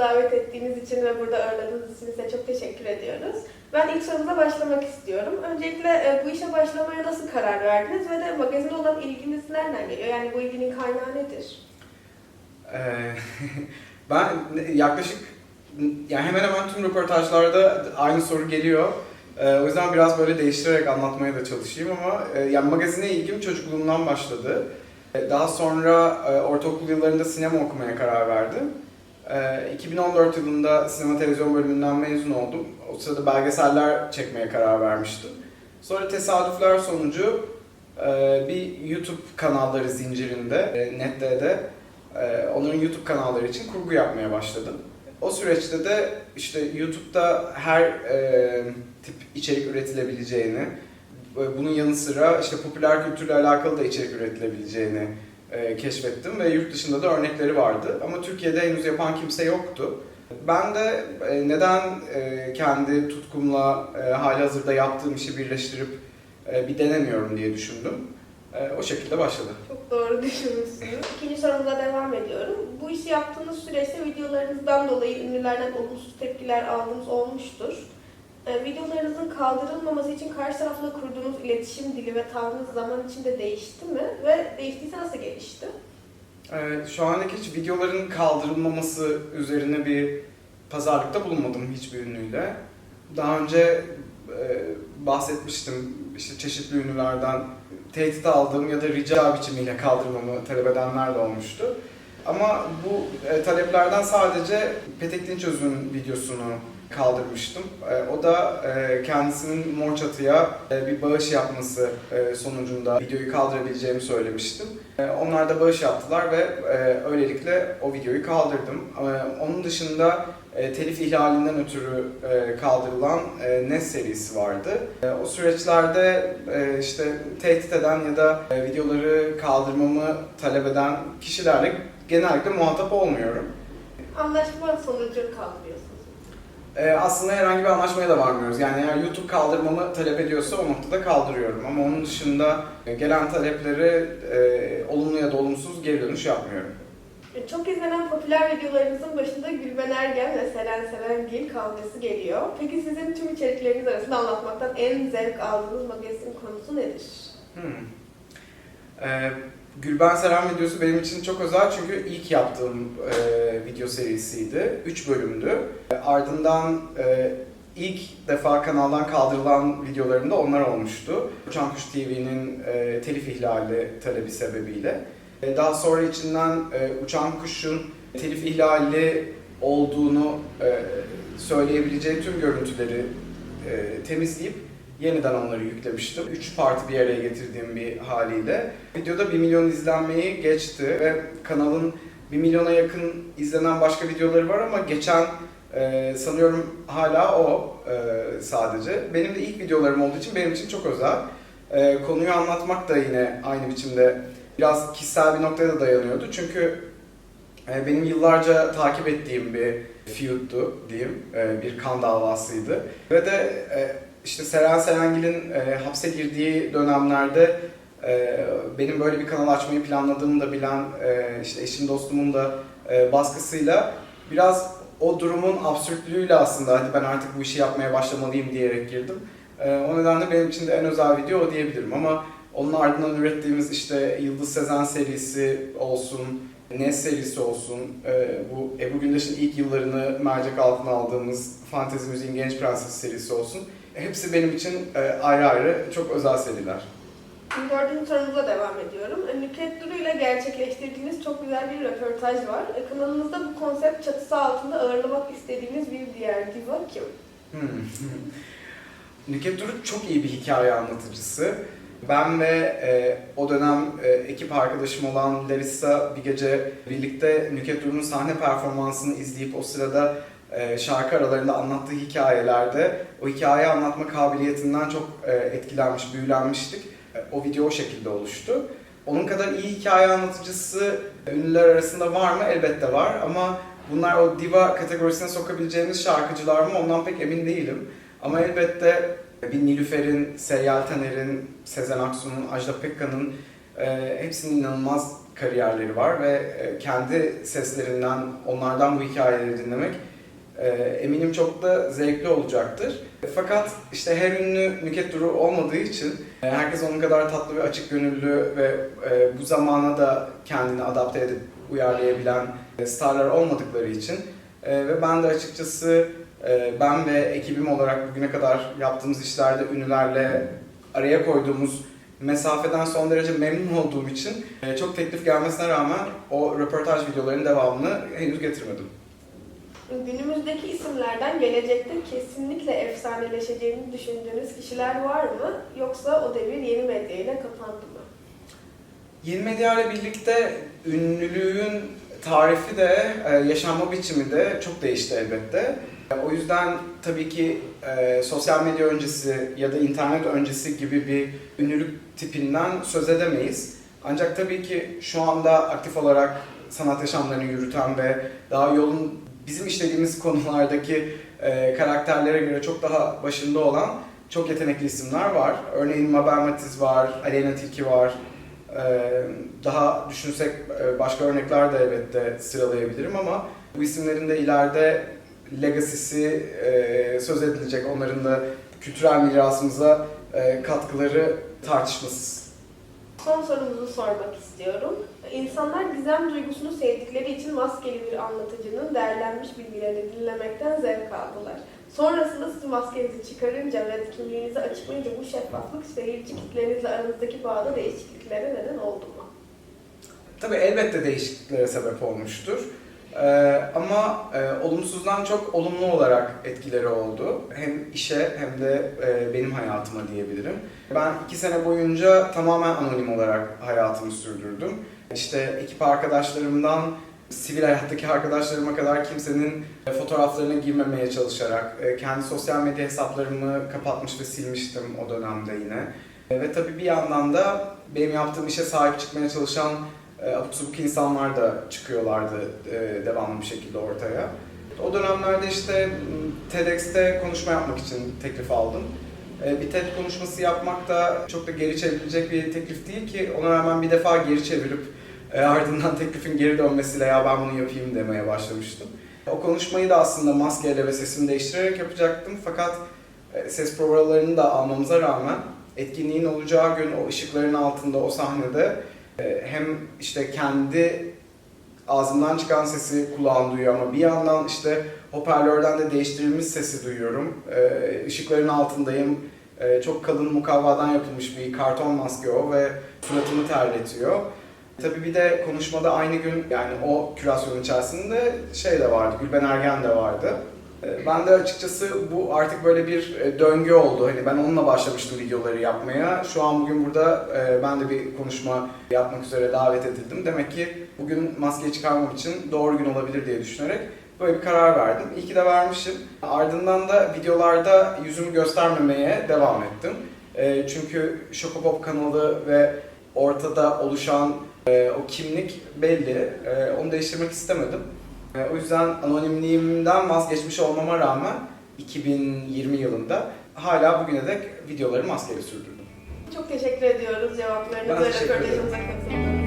davet ettiğiniz için ve burada ağırladığınız için size çok teşekkür ediyoruz. Ben ilk sorumuza başlamak istiyorum. Öncelikle e, bu işe başlamaya nasıl karar verdiniz ve de magazine olan ilginiz nereden geliyor? Yani bu ilginin kaynağı nedir? Ee, ben yaklaşık yani hemen hemen tüm röportajlarda aynı soru geliyor. Ee, o yüzden biraz böyle değiştirerek anlatmaya da çalışayım ama e, yani magazine ilgim çocukluğumdan başladı. E, Daha sonra e, ortaokul yıllarında sinema okumaya karar verdim. E, 2014 yılında sinema televizyon bölümünden mezun oldum. O sırada belgeseller çekmeye karar vermiştim. Sonra tesadüfler sonucu e, bir YouTube kanalları zincirinde, e, NetD'de ee, onların YouTube kanalları için kurgu yapmaya başladım. O süreçte de işte YouTube'da her e, tip içerik üretilebileceğini, bunun yanı sıra işte popüler kültürle alakalı da içerik üretilebileceğini e, keşfettim ve yurt dışında da örnekleri vardı. Ama Türkiye'de henüz yapan kimse yoktu. Ben de e, neden e, kendi tutkumla e, hali hazırda yaptığım işi birleştirip e, bir denemiyorum diye düşündüm. E, o şekilde başladı. Çok doğru düşünmüşsünüz. İkinci sorumuza devam ediyorum. Bu işi yaptığınız süreçte videolarınızdan dolayı ünlülerden olumsuz tepkiler aldığınız olmuştur. Ee, videolarınızın kaldırılmaması için karşı tarafla kurduğunuz iletişim dili ve tavrınız zaman içinde değişti mi? Ve değiştiyse nasıl gelişti? Evet, şu andaki hiç videoların kaldırılmaması üzerine bir pazarlıkta bulunmadım hiçbir ünlüyle. Daha önce e, bahsetmiştim işte çeşitli ünlülerden tehdit aldığım ya da rica biçimiyle kaldırmamı talep edenler de olmuştu. Ama bu e, taleplerden sadece Petek Dinçöz'ün videosunu kaldırmıştım. E, o da e, kendisinin Mor Çatı'ya e, bir bağış yapması e, sonucunda videoyu kaldırabileceğimi söylemiştim. E, onlar da bağış yaptılar ve e, öylelikle o videoyu kaldırdım. E, onun dışında e, telif ihlalinden ötürü e, kaldırılan e, NES serisi vardı. E, o süreçlerde e, işte tehdit eden ya da e, videoları kaldırmamı talep eden kişilerle genellikle muhatap olmuyorum. Anlaşma sonucu kaldırıyorsunuz. E, aslında herhangi bir anlaşmaya da varmıyoruz. Yani eğer YouTube kaldırmamı talep ediyorsa o noktada kaldırıyorum. Ama onun dışında e, gelen talepleri e, olumlu ya da olumsuz geri dönüş yapmıyorum. E, Çok izlenen popüler videolarınızın başında Gülben Ergen ve Selen Serengil kavgası geliyor. Peki sizin tüm içerikleriniz arasında anlatmaktan en zevk aldığınız magazin konusu nedir? Hmm. Ee, Gülben Seren videosu benim için çok özel çünkü ilk yaptığım e, video serisiydi. 3 bölümdü. E, Ardından e, ilk defa kanaldan kaldırılan videolarımda onlar olmuştu. Uçan Kuş TV'nin e, telif ihlali talebi sebebiyle. E, daha sonra içinden e, Uçan Kuş'un telif ihlali olduğunu e, söyleyebileceği tüm görüntüleri e, temizleyip yeniden onları yüklemiştim. Üç parti bir araya getirdiğim bir haliyle. Videoda 1 milyon izlenmeyi geçti ve kanalın 1 milyona yakın izlenen başka videoları var ama geçen e, sanıyorum hala o e, sadece. Benim de ilk videolarım olduğu için benim için çok özel. E, konuyu anlatmak da yine aynı biçimde biraz kişisel bir noktaya da dayanıyordu. Çünkü e, benim yıllarca takip ettiğim bir feud'du diyeyim, e, bir kan davasıydı. Ve de e, işte Seren Serengil'in e, hapse girdiği dönemlerde e, benim böyle bir kanal açmayı planladığımı da bilen e, işte eşim dostumun da e, baskısıyla biraz o durumun absürtlüğüyle aslında hadi ben artık bu işi yapmaya başlamalıyım diyerek girdim. E, o nedenle benim için de en özel video o diyebilirim ama onun ardından ürettiğimiz işte Yıldız Sezen serisi olsun, Nes serisi olsun, e, bu Ebru Gündeş'in ilk yıllarını mercek altına aldığımız Fantezi Müziğin Genç Prenses serisi olsun. Hepsi benim için e, ayrı ayrı çok özel seriler. Dördüncü sorumuza devam ediyorum. E, Nükhet Duru ile gerçekleştirdiğiniz çok güzel bir röportaj var. E, Kanalınızda bu konsept çatısı altında ağırlamak istediğiniz bir diğer diva kim? Hmm. Nükhet Duru çok iyi bir hikaye anlatıcısı. Ben ve e, o dönem e, ekip arkadaşım olan Larissa bir gece birlikte Nükhet Duru'nun sahne performansını izleyip o sırada e, şarkı aralarında anlattığı hikayelerde o hikaye anlatma kabiliyetinden çok e, etkilenmiş, büyülenmiştik. E, o video o şekilde oluştu. Onun kadar iyi hikaye anlatıcısı ünlüler arasında var mı? Elbette var ama bunlar o diva kategorisine sokabileceğimiz şarkıcılar mı? Ondan pek emin değilim. Ama elbette bir Nilüfer'in, Seyyal Taner'in, Sezen Aksu'nun, Ajda Pekkan'ın e, hepsinin inanılmaz kariyerleri var ve e, kendi seslerinden, onlardan bu hikayeleri dinlemek eminim çok da zevkli olacaktır. Fakat işte her ünlü Nüket Duru olmadığı için e, herkes onun kadar tatlı ve açık gönüllü ve e, bu zamana da kendini adapte edip uyarlayabilen e, starlar olmadıkları için ve ben de açıkçası ben ve ekibim olarak bugüne kadar yaptığımız işlerde ünlülerle araya koyduğumuz mesafeden son derece memnun olduğum için çok teklif gelmesine rağmen o röportaj videolarının devamını henüz getirmedim. Günümüzdeki isimlerden gelecekte kesinlikle efsaneleşeceğini düşündüğünüz kişiler var mı? Yoksa o devir yeni medyayla kapandı mı? Yeni medya ile birlikte ünlülüğün tarifi de, e, yaşanma biçimi de çok değişti elbette. E, O yüzden tabii ki e, sosyal medya öncesi ya da internet öncesi gibi bir ünlülük tipinden söz edemeyiz. Ancak tabii ki şu anda aktif olarak sanat yaşamlarını yürüten ve daha yolun bizim işlediğimiz konulardaki e, karakterlere göre çok daha başında olan çok yetenekli isimler var. Örneğin Mabel Matiz var, Aleyna Tilki var, ee, Daha düşünsek e, başka örnekler de elbette sıralayabilirim ama bu isimlerin de ileride legacy'si e, söz edilecek, onların da kültürel mirasımıza e, katkıları tartışmasız. Son sorumuzu sormak istiyorum. İnsanlar gizem duygusunu sevdikleri için maskeli bir anlatıcının değerlenmiş bilgilerini dinlemekten zevk aldılar. Sonrasında siz maskenizi çıkarınca ve kimliğinizi açıklayınca bu şeffaflık seyirci kitlerinizle aranızdaki bağda değişikliklere neden oldu mu? Tabii elbette değişikliklere sebep olmuştur. Ee, ama e, olumsuzdan çok olumlu olarak etkileri oldu. Hem işe hem de e, benim hayatıma diyebilirim. Ben iki sene boyunca tamamen anonim olarak hayatımı sürdürdüm. İşte ekip arkadaşlarımdan sivil hayattaki arkadaşlarıma kadar kimsenin e, fotoğraflarına girmemeye çalışarak e, kendi sosyal medya hesaplarımı kapatmış ve silmiştim o dönemde yine. E, Ve tabii bir yandan da benim yaptığım işe sahip çıkmaya çalışan e, abuk subuk insanlar da çıkıyorlardı e, devamlı bir şekilde ortaya. O dönemlerde işte TEDx'te konuşma yapmak için teklif aldım. E, Bir TED konuşması yapmak da çok da geri çevrilecek bir teklif değil ki ona rağmen bir defa geri çevirip e, ardından teklifin geri dönmesiyle ya ben bunu yapayım demeye başlamıştım. O konuşmayı da aslında maskeyle ve sesimi değiştirerek yapacaktım fakat ses provalarını da almamıza rağmen etkinliğin olacağı gün o ışıkların altında o sahnede hem işte kendi ağzımdan çıkan sesi kulağım duyuyor ama bir yandan işte hoparlörden de değiştirilmiş sesi duyuyorum. E, ışıkların altındayım. E, çok kalın mukavvadan yapılmış bir karton maske o ve suratımı terletiyor. Tabii bir de konuşmada aynı gün yani o kürasyon içerisinde şey de vardı, Gülben Ergen de vardı. E, Ben de açıkçası bu artık böyle bir e, döngü oldu. Hani ben onunla başlamıştım videoları yapmaya. Şu an bugün burada e, ben de bir konuşma yapmak üzere davet edildim. Demek ki bugün maskeyi çıkarmam için doğru gün olabilir diye düşünerek böyle bir karar verdim. İyi ki de vermişim. Ardından da videolarda yüzümü göstermemeye devam ettim. E, Çünkü Shokopop kanalı ve ortada oluşan o kimlik belli. Onu değiştirmek istemedim. E, O yüzden anonimliğimden vazgeçmiş olmama rağmen 2020 yılında hala bugüne dek videoları maskeyle sürdürdüm. Çok teşekkür ediyoruz ederim. röportajımıza katıldığınız